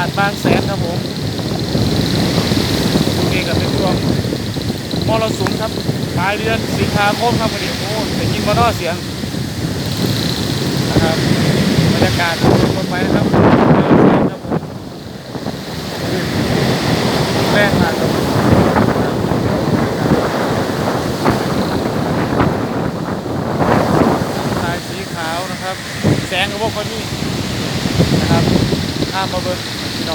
าดบางแสนครับผมโอเคกับเป็นช่วงมรสุมครับปลายเดือนสิงหาคมครับวันนี้โอ้แต่ยินมานอเสียงนะครับบรรยากาศรถไฟนะครับครับผมแรงมากครับสายสีขาวนะครับ แสงกับพวกคนนี้นะครับข้ามมาเบิ้งพี่น้อรั บ